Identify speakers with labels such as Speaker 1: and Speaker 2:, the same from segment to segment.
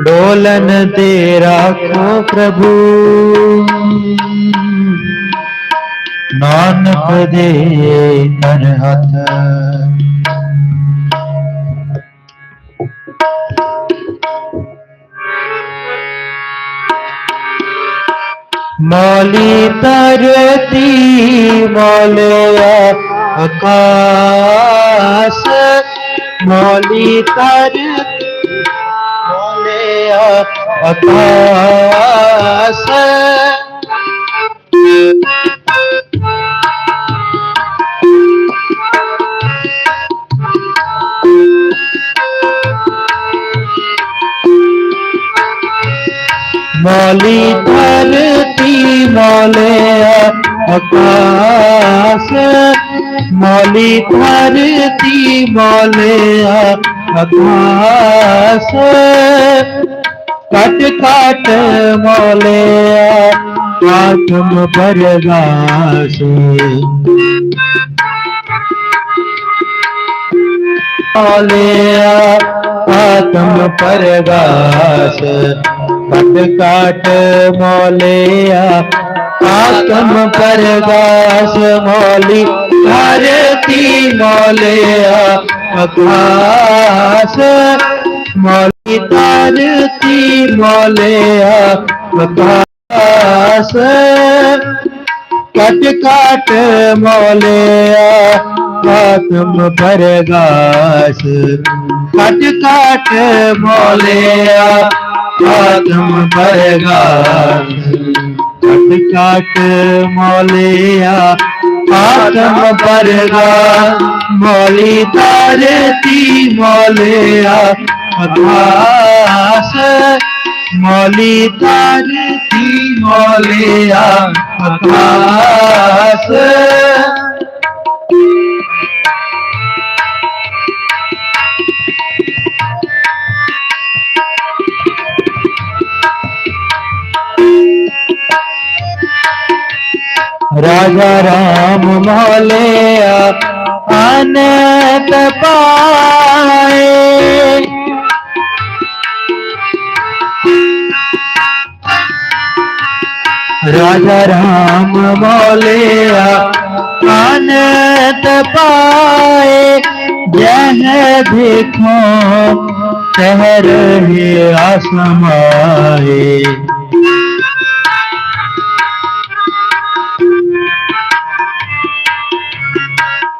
Speaker 1: Dolan दे राखो प्रभु। नानक दे तन हथ। माली तरती मालया आकाश। माली तरती अकाश मौली धरती मौले आकाश। मौली धरती मौले आकाश। खट खट मोले आत्म पर गास आत्म परगास मोले आत्म पर गास मोली। भारती मोले आकाश मौली ताजती मौलिया बतास कट काट मौलिया आत्म बरगास कट काट मौलिया आत्म बरगास कट काट मौलिया आत्म बरगा मौली तारती मौलिया खदवास मौली तारती मौलिया खदवास राजा राम मौले आने पाए। राजा राम मौलिया अनत पाए जह देखो तह रहे आसमाए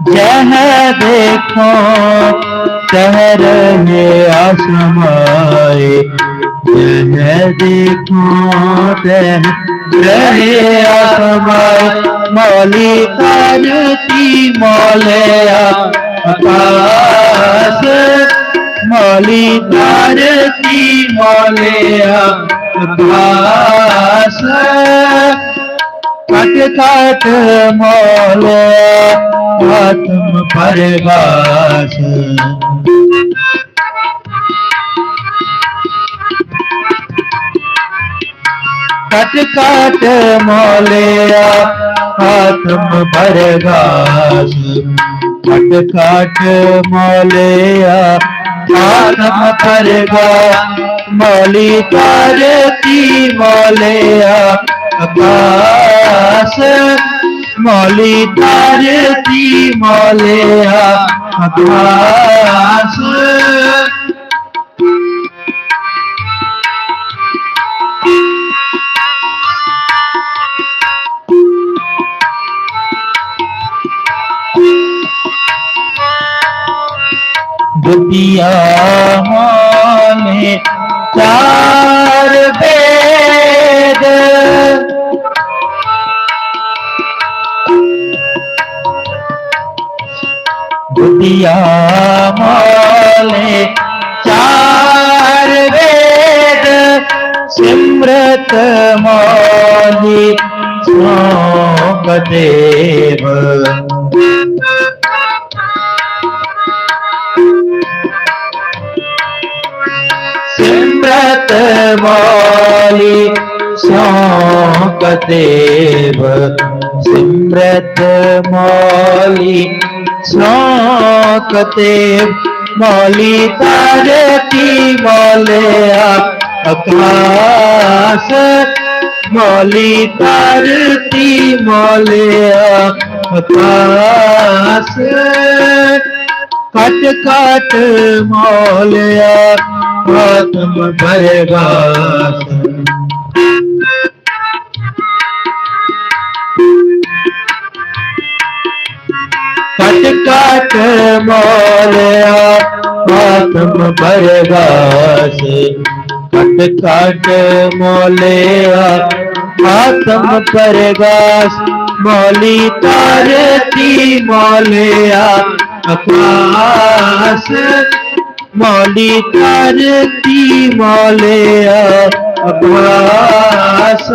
Speaker 1: जह देखो कह रहे आसमाए जह देखो कह रहे आसमाए मौली करती मौलिया। आकाश मौली करती मौलिया। आकाश कट कट मोल आत्म परगास। कट कट मोलिया आत्म परगास कट कट मोलिया आत्म परगास मौली करती मोलिया आकाश मौली तारती मौलिया आकाश दुतिया चार वेद दुतिया माले चार वेद सिमरत मौली श्लोक देव। व्रत माली शौक देव सिमृत माली शौक देव मौली तारती मौलिया आकाश मौली तारती मौलिया आकाश खटखट मौलिया आत्म भरेगा खटखट मौलिया आत्म भरेगा खटखट मौलिया आत्म भरेगा मौली तारती मौलिया। अब्बास मौली करती मौले अब्बास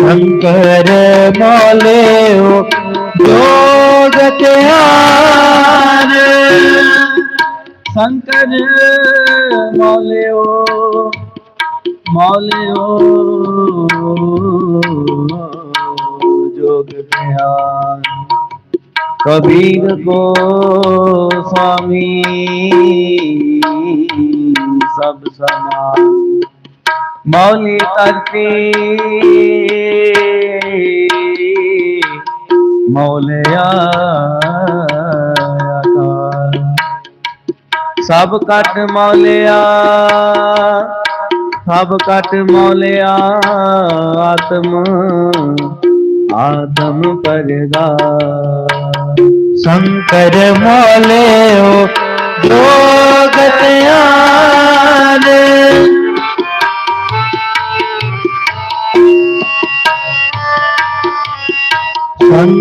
Speaker 1: शंकर मौले ओ जोग त्यार
Speaker 2: शंकर मौलियो मौलियो जोग ध्यान कबीर को स्वामी, सब समान। मौली करती मौलिया सब कट मौलिया सब कट मौलिया आत्म आदम पर
Speaker 1: शंकर मौले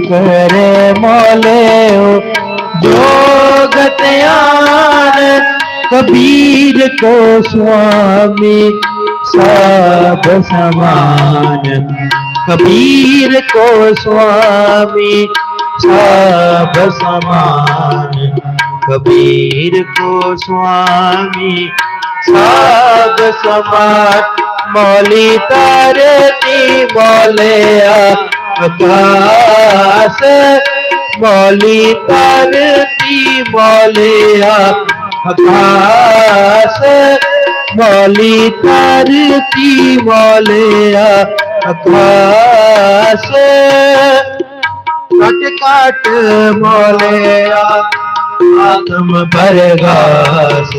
Speaker 1: शंकर मौले ओ जोग कबीर को स्वामी सब समान। कबीर को स्वामी सब समान। कबीर को स्वामी सब समान। मौली तारती मौले आकाश मौली तारती मौले आकाश मौली तारती मौले आकाश। कट कट मौलिया आत्म परगास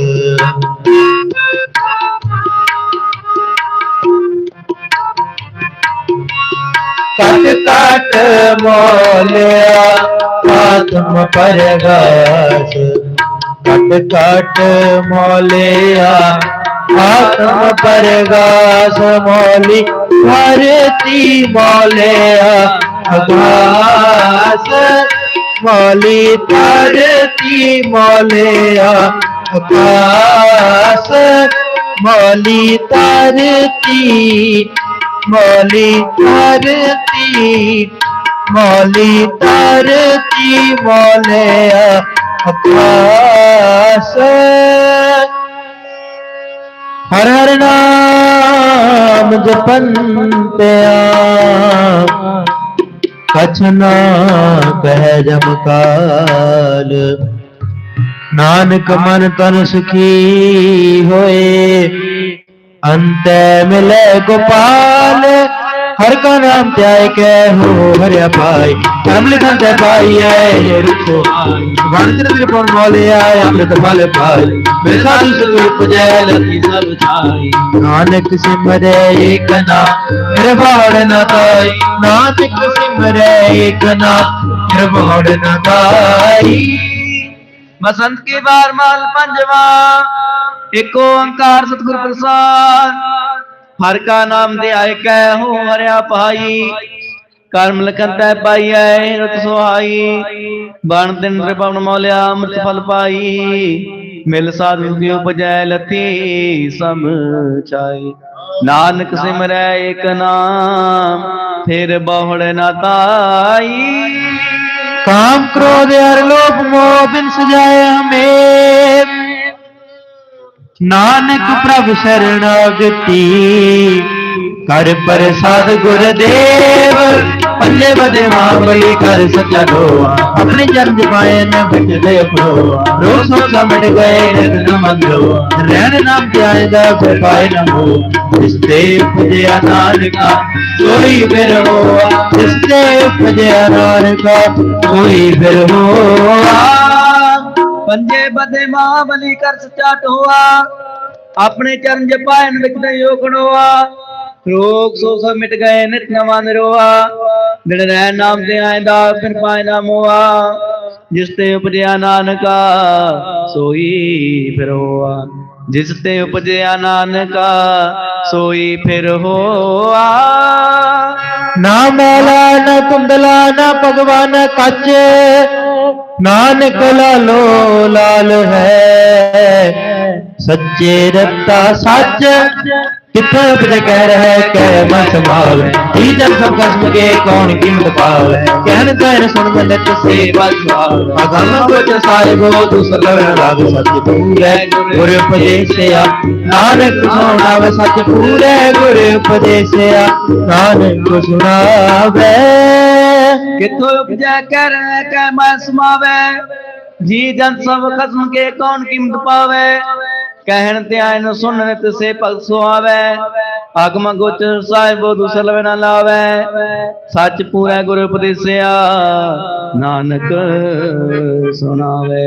Speaker 1: कट कट मौलिया, आत्म परगास। कट कट मौलिया, आत्म परगास मौली धरती मौलिया आकाश मौली धरती मौलिया आकाश मौली धरती मौली धरती मौली धरती मौलिया आकाश हर हर नाम जपंत्या कछना कह जमकाल नानक मन तन सुखी होए अंत मिले गोपाल। हर का नाम त्याय के हो हरिया पाई कर्म लिखन ते पाई है, ये रुखो भगवान तेरे पर मोले आए, अमृत फल पाई मेरे साधु सुख उपजय लगी सब छाई नानक सिमरे, एक नाम मेरे बाड़ न ताई नानक सिमरे, एक नाम मेरे बाड़ न ताई
Speaker 2: बसंत की बार माल पंजवा ਏਕ ਓੰਕਾਰ ਸਤਿਗੁਰ ਪ੍ਰਸਾਦ, ਹਰ ਕਾ ਨਾਮ ਦੇ ਆਇ ਕੈ ਹੋ ਹਰਿਆ ਪਾਈ ਕਰਮ ਲਖੰਤੈ ਪਾਈਐ ਰਤ ਸੁਹਾਈ। ਬਣ ਦਿਨ ਰਿਪਵਨ ਮੌਲਿਆ ਅੰਮ੍ਰਿਤ ਫਲ ਪਾਈ। ਮਿਲ ਸਾਧੂ ਕੀ ਉਪਜੈ ਲਤੀ ਸਮ ਚਾਈ ਨਾਨਕ ਸਿਮਰੈ ਏਕ ਨਾਮ ਫਿਰ ਬਹੁੜ ਨਾ ਤਾਈ।
Speaker 1: ਕਾਮ ਕ੍ਰੋਧ ਅਰ ਲੋਭ ਮੋਹ ਬਿਨ ਸਜਾਏ ਹਮੇ। ਨਾਨਕ ਪ੍ਰਭ ਸਰਣਾਗਤੀ ਕਰ ਪ੍ਰਸਾਦ ਗੁਰਦੇਵ ਪੱਲੇ ਬਦਵਾ ਬਲੀ ਕਰ ਸੱਚਾ ਦੋਆ। ਆਪਣੇ ਜਨ ਜਪਾਏ ਨ ਬਿਟਲੇ ਪ੍ਰੋ ਰੋਸੋ ਸਮਟ ਗਏ, ਨਿਤ ਮੰਗੋ ਰਹਿਣ ਨਾਮ ਧਿਆਏ ਦਾ ਫਿਰ ਪਾਏ ਨ ਹੋ ਇਸ ਤੇ ਪੁਜਿਆ ਨਾਨਕਾ, ਕੋਈ ਫਿਰ ਹੋਆ। ਇਸ ਤੇ ਪੁਜਿਆ ਨਾਨਕਾ, ਕੋਈ ਫਿਰ ਹੋਆ।
Speaker 2: ਪੰਜੇ ਬਦੇ ਮਹਾਬਲੀ ਕਰ ਸੱਚਾ ਟੋਆ ਆਪਣੇ ਚਰਨ ਜਪਾਇਨ ਵਿੱਚ ਤੇ ਯੋਗਣੋਆ ਰੋਗ ਸੋ ਸਭ ਮਿਟ ਗਏ ਨਿਤ ਨਵਾਂ ਨਿਰੋਆ। ਦਿਨ ਰਹਿ ਨਾਮ ਤੇ ਆਇਂਦਾ, ਫਿਰ ਪਾਇ ਨਾ ਮੋਆ। ਜਿਸ ਤੇ ਉਪਜਿਆ ਨਾਨਕਾ, ਸੋਈ ਫਿਰ ਹੋਆ। ਜਿਸ ਤੇ ਉਪਜਿਆ ਨਾਨਕਾ, ਸੋਈ ਫਿਰ ਹੋਆ।
Speaker 1: ਨਾ ਮੈਲਾ, ਨਾ ਕੁੰਡਲਾ ਨਾ ਭਗਵਾਨ ਕੱਚ। ਨਾਨਕ ਲਾਲੋ ਲਾਲ ਹੈ। ਸੱਚੇ ਰਤਾ ਸੱਚ, ਕਿੱਥੇ ਉਪਜ ਕਹਿ ਰਹਿ ਕਹਿ ਮਨ ਸਮਾਲ ਜੀ ਜਨ ਸਭ ਕਸਮ ਕੇ ਕੌਣ ਕੀਮਤ ਪਾਲ। ਕਹਿਣ ਕਹਿਣ ਸੁਣ ਮਨ ਸੇਵਾ ਸਵਾਲ। ਅਗਮ ਕੋਚ ਸਾਹਿਬੋ ਦੁਸਰ ਰਾਗ ਸੱਚ ਪੂਰੇ। ਗੁਰ ਉਪਦੇਸਿਆ, ਨਾਨਕ ਸੁਣਾਵੇ ਸੱਚ ਪੂਰੇ। ਗੁਰ ਉਪਦੇਸਿਆ, ਨਾਨਕ ਸੁਣਾਵੇ।
Speaker 2: किथो उपजा कर कै मैं समावे जी जन सब खसम के कौन कीमत पावे कहन त्यान सुनन तिसे भगत सुहावे ਆਗਮ ਗੋਚਰ ਸਾਹਿਬ ਦੂਸਰ ਵੇ ਨਾ ਲਾਵੇ ਸੱਚ ਪੂਰਾ ਗੁਰ ਉਪਦੇਸਿਆ ਨਾਨਕ ਸੁਣਾਵੇ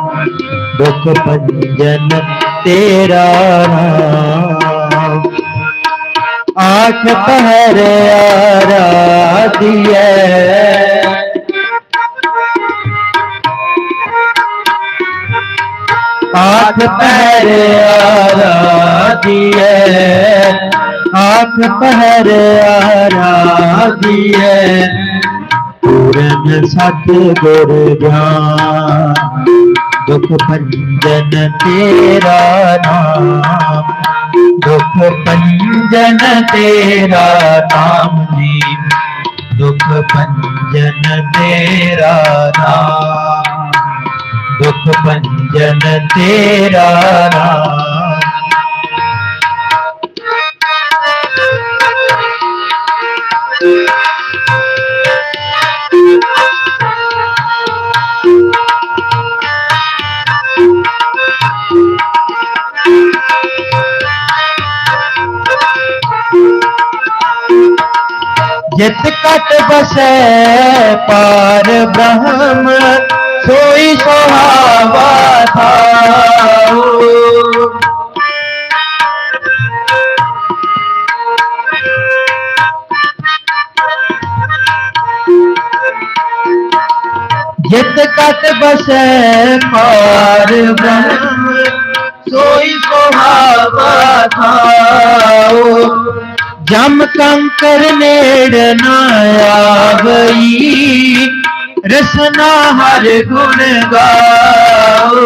Speaker 1: दुख पंजन तेरा नाम आठ पहर दिया आठ पहर दिए आठ पहर दिए पूरन सत गुर ज्ञान दुख पंजन तेरा नाम, दुख पंजन तेरा नाम जी दुख पंजन तेरा नाम, दुख पंजन तेरा नाम। तट बसे पार ब्रह्म सोई सुहावा था जित कट बसे पार ब्रह्म ਜਮ ਕੰਕਰ ਨੇੜ ਨਾ ਆਵਈ, ਰਸਨਾ ਹਰ ਗੁਣ ਗਾਓ।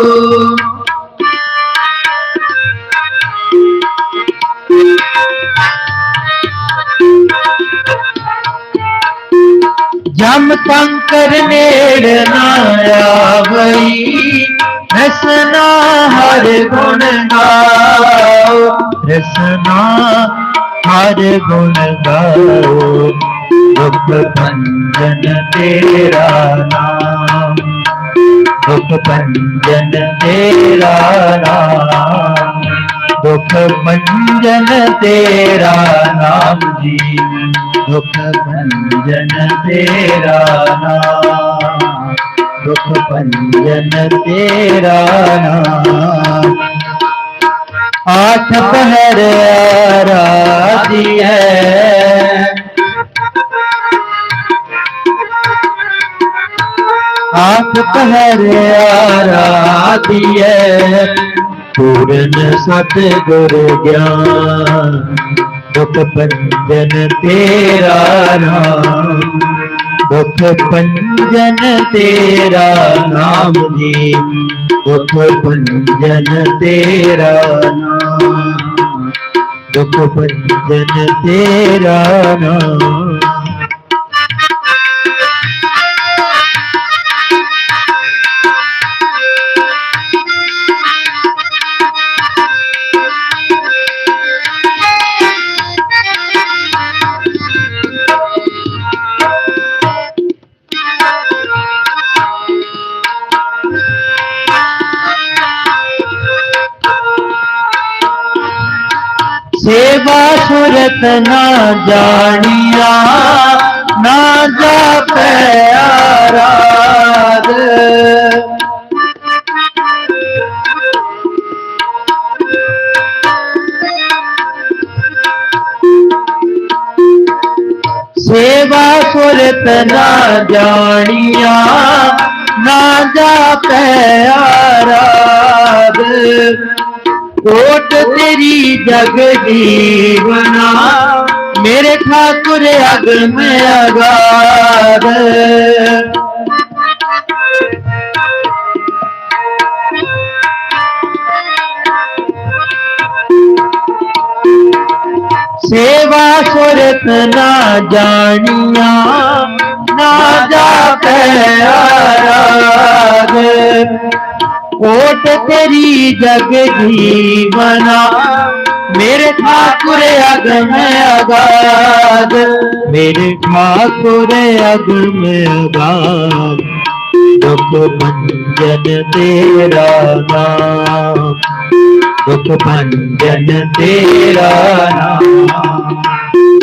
Speaker 1: ਜਮ ਕੰਕਰ ਨੇੜ ਨਾ ਆਵਈ, ਰਸਨਾ ਹਰ ਗੁਣ ਗਾਓ। ਰਸਨਾ ਹਰ ਗੁਣ ਗਾਓ, ਦੁਖ ਭੰਜਨ ਤੇਰਾ ਨਾਮ। ਦੁਖ ਭੰਜਨ ਤੇਰਾ ਨਾਮ, ਦੁਖ ਭੰਜਨ ਤੇਰਾ ਨਾਮ ਜੀ। ਦੁਖ ਭੰਜਨ ਤੇਰਾ ਨਾਮ, ਦੁਖ ਭੰਜਨ ਤੇਰਾ ਨਾਮ। आठ पहर आराधी है। आठ पहर आराधी है। पूर्ण सतगुर ज्ञान मुख पंजन तेरा नाम उठ पंजन तेरा नाम जी उठ पंजन तेरा नाम। दुख पंजन तेरा नाम। ਸੁਰਤ ਨਾ ਜਾਣੀਆ ਨਾ ਜਾਪੈ ਆਰਾਧ। ਸੇਵਾ ਸੁਰਤ ਨਾ ਜਾਣੀਆ ਨਾ ਜਾਪੈ ਆਰਾਧ। कोट तेरी जग जीवना, मेरे ठाकुर अग में अगार सेवा सुरत ना जानिया, ना जा ओट तेरी जग जीवना, मेरे ठाकुर अग में आगाद मेरे ठाकुर अग में आगाद दुख भंजन तेरा नाम। दुख भंजन तेरा नाम।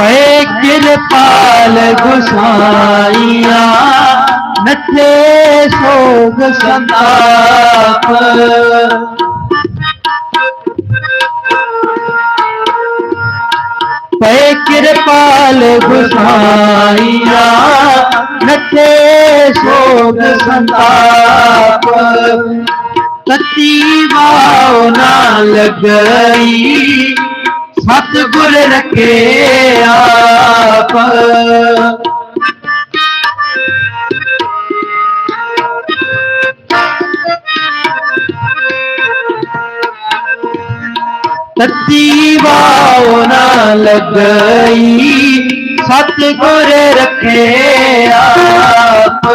Speaker 1: पैकिल पाल गुसाइया, नचे सोग सताप। पैकिर पाल गुसाइया, नचे सोग संताप। कती भावना लगई ਸਤਿਗੁਰ ਰਖੇ ਆਪ। ਤਤੀ ਵਾਉ ਨਾ ਲਗਈ ਸਤਿਗੁਰ ਰਖੇ ਆਪ।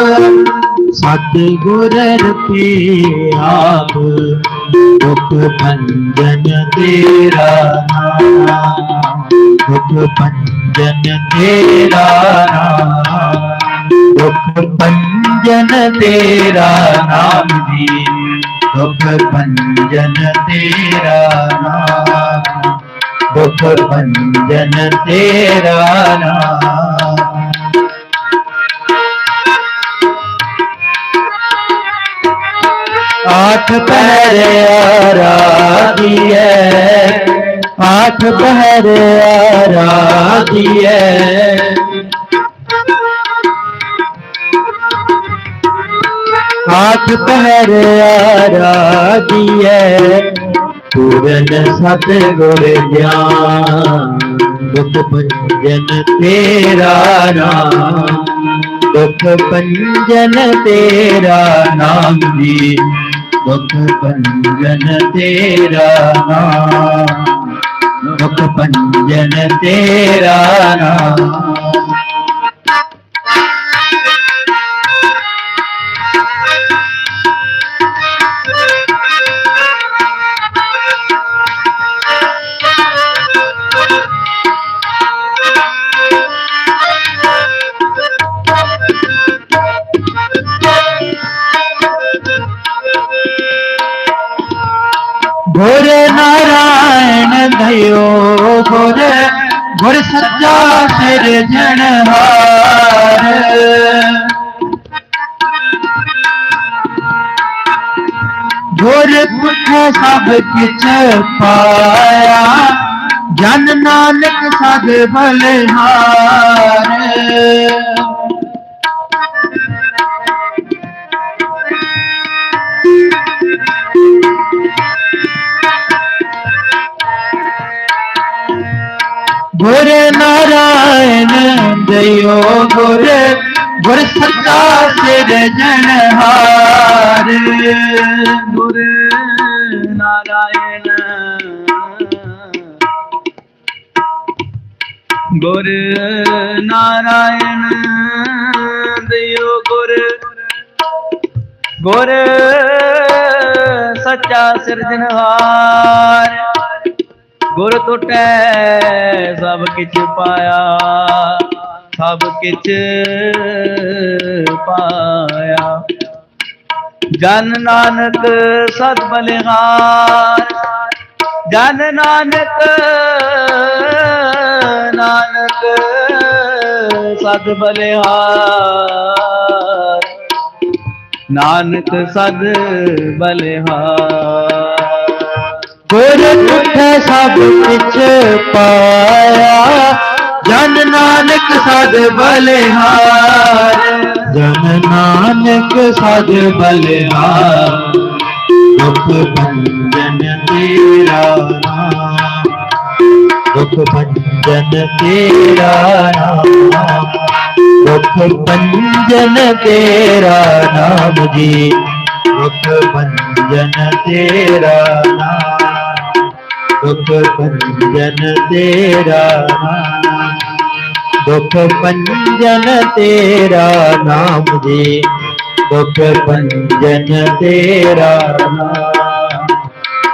Speaker 1: ਸਤਿਗੁਰ ਰਖੇ ਆਪ ਦੁਖ ਭੰਜਨ ਤੇਰਾ ਨਾਮ ਦੁਖ ਭੰਜਨ ਤੇਰਾ ਨਾਮ ਦੁਖ ਭੰਜਨ ਤੇਰਾ ਨਾਮ ਜੀ ਦੁਖ ਭੰਜਨ ਤੇਰਾ ਨਾਮ ਦੁਖ ਭੰਜਨ ਤੇਰਾ ਨਾਮ आठ पहरे आराधी है। आठ पहरे आराधी है। आठ पहरे आराधी है। पूरन सत गुर ज्ञान, दुख पंजन तेरा नाम, दुख पंजन तेरा नाम जी। पंजन तेरा नाम। पंजन तेरा नाम। ਗੁਰ ਨਾਰਾਇਣ ਦਇਓ ਗੁਰ ਗੁਰ ਸੱਚਾ ਸਿਰਜਣਹਾਰ ਗੁਰ ਪੁੱਠ ਸਭ ਕਿਛ ਪਾਇਆ ਜਨ ਨਾਨਕ ਸਦ ਬਲਿਹਾਰ ਗੁਰ ਨਾਰਾਇਣ ਦਇਓ ਗੁਰ ਗੁਰ ਸੱਚਾ ਸਿਰਜਣਹਾਰ
Speaker 2: ਗੁਰ ਨਾਰਾਇਣ। ਗੁਰ ਨਾਰਾਇਣ ਦਿਓ ਗੁਰ। ਗੁਰ ਸੱਚਾ ਸਿਰਜਣਹਾਰ ਗੁਰ ਟੁਟੈ, ਸਭ ਕਿਛ ਪਾਇਆ, ਸਭ ਕਿਛ ਪਾਇਆ। ਜਨ ਨਾਨਕ ਸਤ ਬਲਿਹਾਰ, ਜਨ ਨਾਨਕ ਨਾਨਕ ਸਦ ਬਲਿਹਾਰ। ਨਾਨਕ ਸਦ ਬਲਿਹਾਰ।
Speaker 1: ਗੁਰ ਪੁੱਠ ਸਭ ਕਿਛ ਪਾਇਆ ਜਨ ਨਾਨਕ ਸਦ ਬਲਿਹਾਰ ਜਨ ਨਾਨਕ ਸਦ ਬਲਿਹਾਰ ਦੁਖ ਭੰਜਨ ਤੇਰਾ ਨਾਮ ਦੁਖ ਭੰਜਨ ਤੇਰਾ ਨਾਮ ਦੁਖ ਭੰਜਨ ਤੇਰਾ ਨਾਮ ਜੀ ਦੁਖ ਭੰਜਨ ਤੇਰਾ ਨਾਮ दुख पंजन तेरा दुख पंजन तेरा नाम जी दुख पंजन तेरा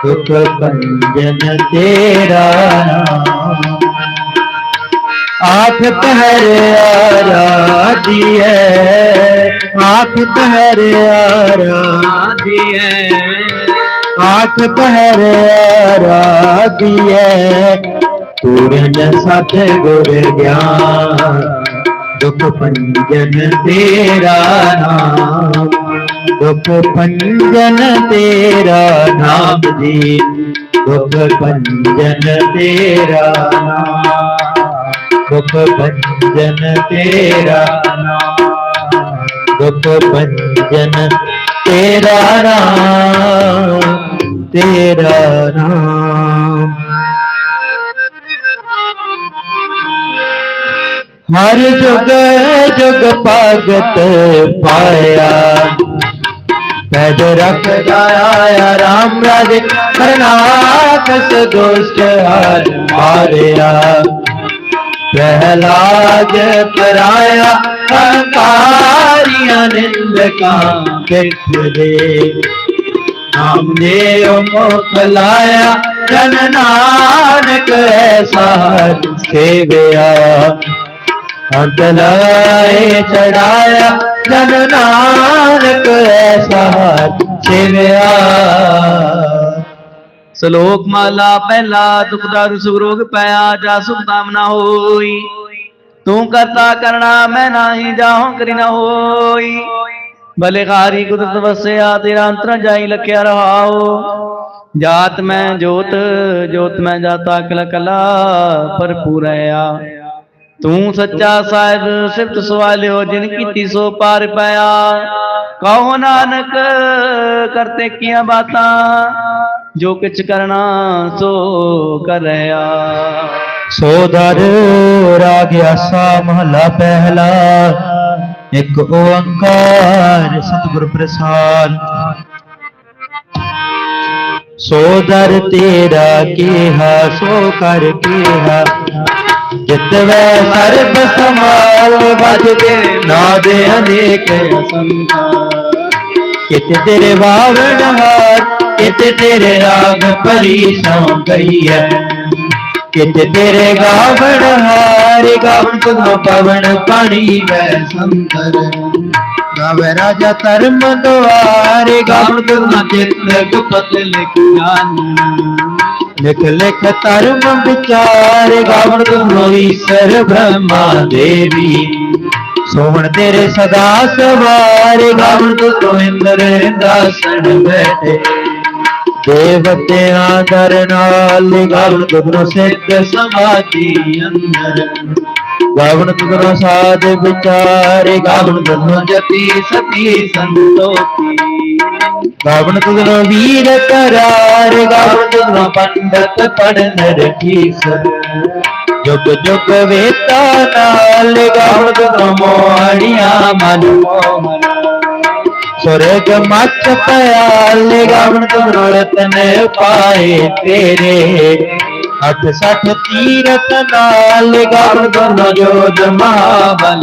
Speaker 1: दुख पंजन तेरा आठ पहर आराधी है। आठ पहर आराधी है। आठ पहरे रागिए तुरन साथ गुर ज्ञान, दुख पंजन तेरा नाम। दुख पंजन तेरा नाम जी, दुख पंजन तेरा नाम। दुख पंजन तेरा नाम, दुख पंजन तेरा नाम। तेरा राम हर जग जग पागत पाया। पैद रख जाया राम राज कस दोस्त हर मारिया। प्रहलाद पराया निंद का दे हमने मुख लाया जन नानक ऐसा सेवया अगलाए चढ़ाया जन नानक ऐसा सेवया
Speaker 2: ਸ਼ਲੋਕ ਮਾਲਾ ਪਹਿਲਾ ਦੁਖ ਦਾਰੂ ਸੁਖ ਰੋਗ ਪਿਆ, ਜਾ ਸੁਖ ਤਾਮਨਾ ਹੋਈ। ਤੂੰ ਕਰਤਾ ਕਰਣਾ, ਮੈਂ ਨਾਹੀ ਜਾਹੋਂ ਕਰੀ ਨਾ ਹੋਈ। ਬਲਿਹਾਰੀ ਕੁਦਰਤ ਵਸਿਆ, ਤੇਰਾ ਅੰਤਰ ਜਾਈ ਲਖਿਆ ਰਹਾਓ। ਜਾਤ ਮੈਂ ਜੋਤ ਜੋਤ ਮੈਂ ਜਾਤਾ ਕਲ ਕਲਾ ਭਰਪੂਰਇਆ ਤੂੰ ਸੱਚਾ ਸਾਹਿਬ, ਸਿਫਤ ਸਵਾਲਿਓ, ਜਿਨ ਕੀਤੀ ਸੋ ਪਾਰ ਪਾਇਆ। ਕਹੋ ਨਾਨਕ, ਕਰਤੇ ਕੀਆਂ ਬਾਤਾਂ, ਜੋ ਕਿਛ ਕਰਨਾ ਸੋ ਕਰਿਆ
Speaker 1: ਸੋ ਦਰ ਰਾਗ ਆਸਾ ਮਹਲਾ ਪਹਿਲਾ ਇੱਕ ਓੰਕਾਰ ਸਤਿਗੁਰ ਪ੍ਰਸਾਦ ਸੋ ਦਰ ਤੇਰਾ ਕੀਹਾ ਸੋ ਕਰ ਕੀਹਾ ਜਿਤਵੈ ਸਰਬ ਸਮਾਲ ਵਜਦੇ ਨਾਦ ਅਨੇਕ
Speaker 2: ਸੰਸਾਰ
Speaker 1: ਕਿਤ ਤੇਰੇ ਬਾਵਣ ਹਾਰ ਕਿਤ ਤੇਰੇ ਰਾਗ ਭਰੀ ਸੌ ਗਈ ਹੈ ਕਿਤ ਤੇਰੇ ਗਾਵਣ ਹਾਰ ਗਾਵਣ ਤੁਧੋ ਪਵਨ ਪਾਣੀ ਵੈ
Speaker 2: ਸੰਤਰ
Speaker 1: ਗਾਵੇ ਰਾਜਾ ਧਰਮ ਦੁਆਰੇ
Speaker 2: ਗਾਵਣ
Speaker 1: ਗਾਵਣ
Speaker 2: ਤੁਮ ਚਿਤ ਗੁਪਤ ਲਿਖ ਜਾਨ।
Speaker 1: ਲਿਖ ਲਿਖ ਧਰਮ ਵਿਚਾਰ ਗਾਵਣ ਤੁਮ ਈਸ਼ਰ ਬ੍ਰਹਮਾ ਦੇਵੀ। ਸੋਹਣ ਤੇਰੇ ਸਦਾ ਸਵਾਰੇ ਗਾਵਣ ਤੁਮ ਇੰਦਰ ਦਾਸਣ ਬੈਠੇ। देवतया करणालु गरुण सिद्ध समाधि अंदर। गरुण तुम साध विचार गरुण तुम
Speaker 2: जति सती संतोषी।
Speaker 1: गरुण तुम वीर करार गरुण तुम पंडत पढ़ नर ठीक जुग जुग वेता नाल गरुण तुम मोहनिया मन मोहन। स्वर्ग मच पयाले गण गुणरत ने पाए तेरे अठ सठ तीरथ नाल गण गुण जोध
Speaker 2: महाबल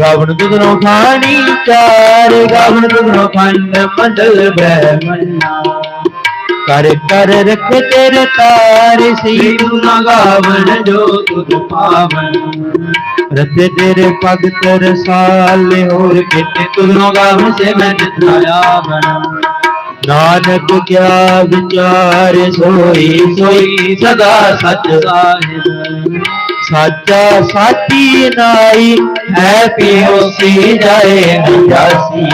Speaker 1: ਗਾਵਣ ਦੁਗਨੋ ਖਾਣੀ ਚਾਰ, ਗਾਵਣ ਦੁਗਨੋ ਖੰਡ ਮੰਡਲ ਬ੍ਰਹਮਣਾ ਕਰ ਕਰ ਰਖ ਤੇਰੇ ਤਾਰ ਸੀ
Speaker 2: ਤੂੰ ਨਾ ਗਾਵਣ ਜੋ ਤੁਧ ਪਾਵਨ।
Speaker 1: रते तेरे पग तर साले और कितने तुमों गाम से मैं
Speaker 2: जिताया बना।
Speaker 1: नानक क्या विचार सोई सोई
Speaker 2: सदा सच साहिब। साचा
Speaker 1: साची नाई है पियो सी जाए हजासी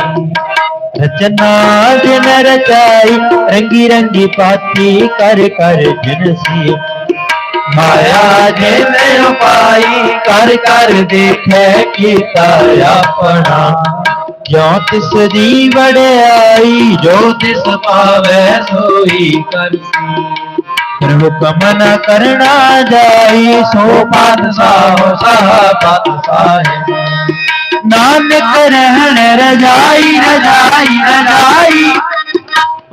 Speaker 1: रचना दिन रचाई, रंगी रंगी पाती कर कर जनसी माया जिन पाई कर कर देखे की ताया पड़ा। क्यों तिस दी बड़े आई जो तिस पावे सोई कर फिर न करना जाई सो पात साहो साहा पात साहे नानक रहन रजाई रजाई रजाई।